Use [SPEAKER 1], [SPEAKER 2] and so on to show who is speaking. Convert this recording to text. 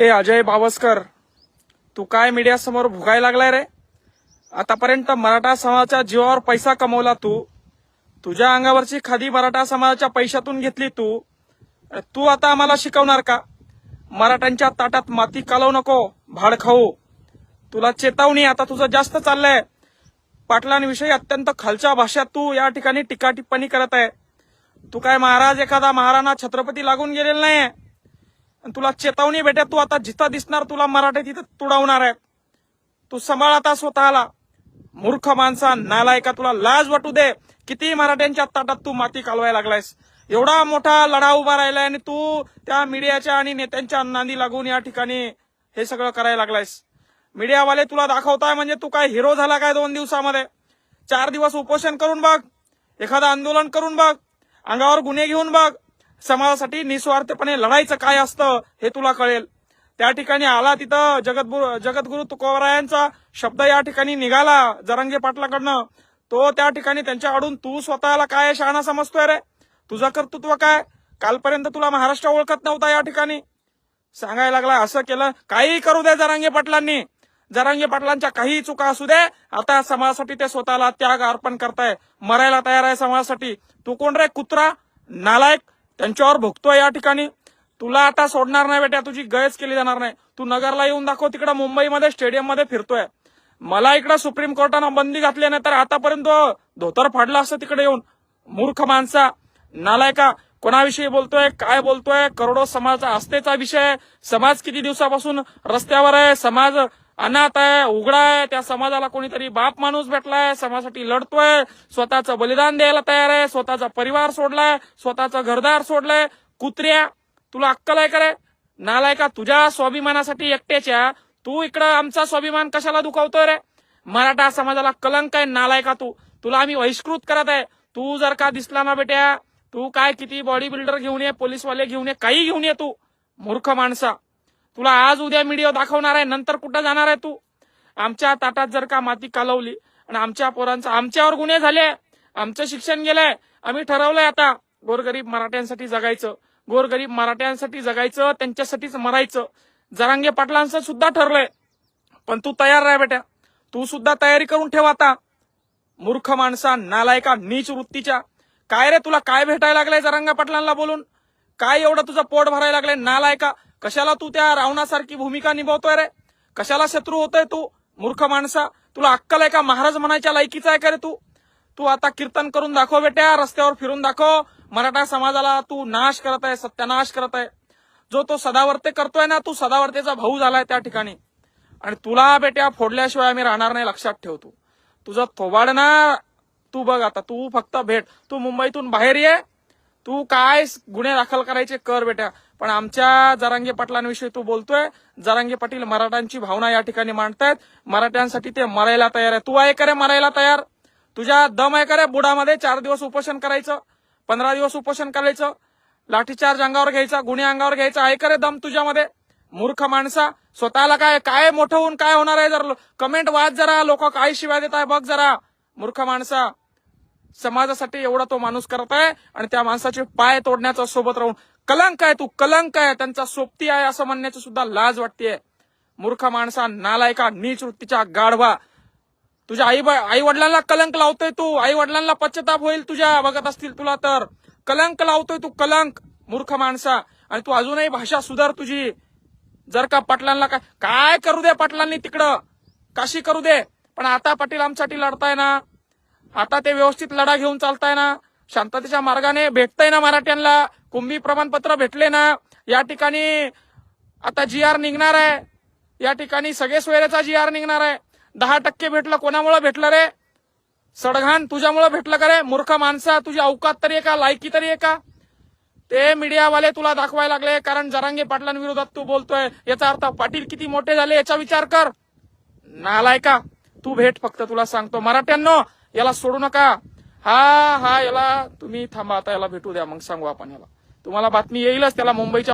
[SPEAKER 1] ए अजय बावस्कर तू काय मीडिया समोर भुगायला लागलाय रे? आतापर्यंत मराठा समाजाच्या जीवावर पैसा कमवला तू. तुझ्या अंगावरची खादी मराठा समाजाच्या पैशातून घेतली तू. तू आता आम्हाला शिकवणार का? मराठ्यांच्या ताटात माती कालवू नको भाड खाऊ. तुला चेतावणी आता तुझं जास्त चाललंय. पाटलांविषयी अत्यंत खालच्या भाषेत तू या ठिकाणी टीका टिप्पणी करत आहे. तू काय महाराज एखादा महाराणा छत्रपती लागून गेलेला नाही आहे तुला चेतावणी भेटे तू आता जिथं दिसणार तुला मराठी तिथं तुडवणार आहे. तू सांभाळ आता स्वतःला. मूर्ख माणसा नालायका तुला लाज वाटू दे. किती मराठ्यांच्या ताटात तू माती कालवायला लागलायस. एवढा मोठा लढा उभा राहिलाय आणि तू त्या मीडियाच्या आणि नेत्यांच्या नांदी लागून या ठिकाणी हे सगळं करायला लागलायस. मीडियावाले तुला दाखवताय म्हणजे तू काय हिरो झाला काय दोन दिवसामध्ये? चार दिवस उपोषण करून बघ. एखादं आंदोलन करून बघ. अंगावर गुन्हे घेऊन बघ. समाजासाठी निस्वार्थपणे लढायचं काय असतं हे तुला कळेल. त्या ठिकाणी आला तिथं जगद्गुरु जगद्गुरु तुकोबरायांचा शब्द या ठिकाणी निघाला जरंगे पाटलाकडनं. तो त्या ठिकाणी त्यांच्याकडून तू स्वतःला काय शहाणा समजतोय रे? तुझं कर्तृत्व काय? कालपर्यंत तुला महाराष्ट्र ओळखत नव्हता या ठिकाणी. सांगायला लागला असं केलं काही करू दे जरांगे पाटलांनी. जरांगे पाटलांच्या काही चुका असू दे. आता समाजासाठी ते स्वतःला त्याग अर्पण करताय. मरायला तयार आहे समाजासाठी. तू कोण रे? कुत्रा? नालायक? त्यांच्यावर भोगतोय या ठिकाणी. तुला आता सोडणार नाही बेटा तुझी गयच केली जाणार नाही. तू नगरला येऊन दाखव तिकडे मुंबईमध्ये स्टेडियममध्ये फिरतोय. मला इकडे सुप्रीम कोर्टानं बंदी घातली नाही तर आतापर्यंत धोतर फाडला असतं तिकडे येऊन. मूर्ख माणसा नालायका कोणाविषयी बोलतोय काय बोलतोय? करोडो समाजाचा आस्थेचा विषय समाज किती दिवसापासून रस्त्यावर आहे? समाज अनाथ आहे उघडा आहे त्या समाजाला कोणीतरी बाप माणूस भेटलाय समाजासाठी लढतोय स्वतःचं बलिदान द्यायला तयार आहे स्वतःचा परिवार सोडलाय स्वतःचं घरदार सोडलंय. कुत्र्या तुला अक्कल आहे करे नालाय का तुझ्या स्वाभिमानासाठी एकट्याच्या तू इकडं आमचा स्वाभिमान कशाला दुखावतोय रे? मराठा समाजाला कलंक आहे नालाय का तू. तुला आम्ही बहिष्कृत करत आहे. तू जर का दिसला ना बेट्या तू काय किती बॉडी बिल्डर घेऊन ये पोलीसवाले घेऊन ये काही घेऊन ये तू. मूर्ख माणसा. तुला आज उद्या मीडिया दाखवणार आहे नंतर कुठं जाणार आहे तू? आमच्या ताटात जर का माती कालवली आणि आमच्या पोरांचा आमच्यावर गुन्हे झाले आमचं शिक्षण गेलंय आम्ही ठरवलंय आता गोरगरीब मराठ्यांसाठी जगायचं. गोरगरीब मराठ्यांसाठी जगायचं त्यांच्यासाठीच मरायचं. जरांगे पाटलांचं सुद्धा ठरलंय. पण तू तयार राह बेट्या. तू सुद्धा तयारी करून ठेव आता. मूर्ख माणसा नालायका नीच वृत्तीच्या. काय रे तुला काय भेटायला लागलंय जरांगा पाटलांना बोलून? काय एवढं तुझं पोट भरायला लागलंय नालायका? कशाला तू त्या रावणासारखी भूमिका निभावतोय रे? कशाला शत्रू होतोय तू मूर्ख माणसा? तुला अक्कल आहे का? महाराज म्हणायच्या लायकीचा आहे का रे तू? तू आता कीर्तन करून दाखव बेट्या रस्त्यावर फिरून दाखव. मराठा समाजाला तू नाश करत आहे सत्यानाश करत आहे. जो तो सदावर्ते करतोय ना तू सदावर्तेचा भाऊ झालाय त्या ठिकाणी. आणि तुला बेट्या फोडल्याशिवाय आम्ही राहणार नाही लक्षात ठेव तू. तुझं थोबाड ना तू बघ आता तू फक्त भेट. तू मुंबईतून बाहेर ये. तू काय गुन्हे दाखल करायचे कर बेट्या. पण आमच्या जरांगे पाटलांविषयी तू बोलतोय. जरांगे पाटील मराठ्यांची भावना या ठिकाणी मांडतायत. मराठ्यांसाठी ते मरायला तयार आहे. तू आहे का रे मरायला तयार? तुझ्या दम आहे का रे बुडामध्ये चार दिवस उपोषण करायचं? पंधरा दिवस उपोषण करायचं? लाठीचार्ज अंगावर घ्यायचा गुन्हे अंगावर घ्यायचा? आहे का रे दम तुझ्यामध्ये? मूर्ख माणसा स्वतःला काय काय मोठं होऊन काय होणार आहे जर कमेंट वाच जरा लोक काय शिवाय देत आहे बघ जरा. मूर्ख माणसा. समाजासाठी एवढा तो माणूस करत आहे आणि त्या माणसाचे पाय तोडण्याचा सोबत राहून कलंक आहे तू कलंक आहे. त्यांचा सोबती आहे असं म्हणण्याची सुद्धा लाज वाटतेय. मूर्ख माणसा नालायका नीच वृत्तीच्या गाढवा. तुझ्या आई आई वडिलांना कलंक लावतोय तू. आई वडिलांना पश्चाताप होईल तुझ्या बघत असतील तुला तर. कलंक लावतोय तू कलंक. मूर्ख माणसा. आणि तू अजूनही भाषा सुधार तुझी. जर का पाटलांना काय काय करू दे पाटलांनी तिकडं? काशी करू दे. पण आता पाटील आमच्यासाठी लढताय ना. आता ते व्यवस्थित लढा घेऊन चालताय ना. शांततेच्या मार्गाने भेटताय ना मराठ्यांना. कुंभी प्रमाणपत्र भेटले ना. या ठिकाणी आता जी आर निघणार आहे. या ठिकाणी सगळे सोयऱ्याचा जी आर निघणार आहे. दहा टक्के भेटलं कोणामुळे भेटलं रे? सडघाण तुझ्यामुळे भेटलं का रे? मूर्ख माणसा तुझी अवकात तरी आहे का? लायकी तरी आहे का? ते मीडियावाले तुला दाखवायला लागले कारण जरांगे पाटलांविरोधात तू बोलतोय. याचा अर्थ पाटील किती मोठे झाले याचा विचार कर. नालाय का तू भेट फक्त तुला सांगतो. मराठ्यांनो याला सोडू नका. हा हा याला तुम्ही थांबा आता याला भेटू द्या मग सांगू आपण याला. तुम्हाला बातमी येईलच त्याला मुंबईच्या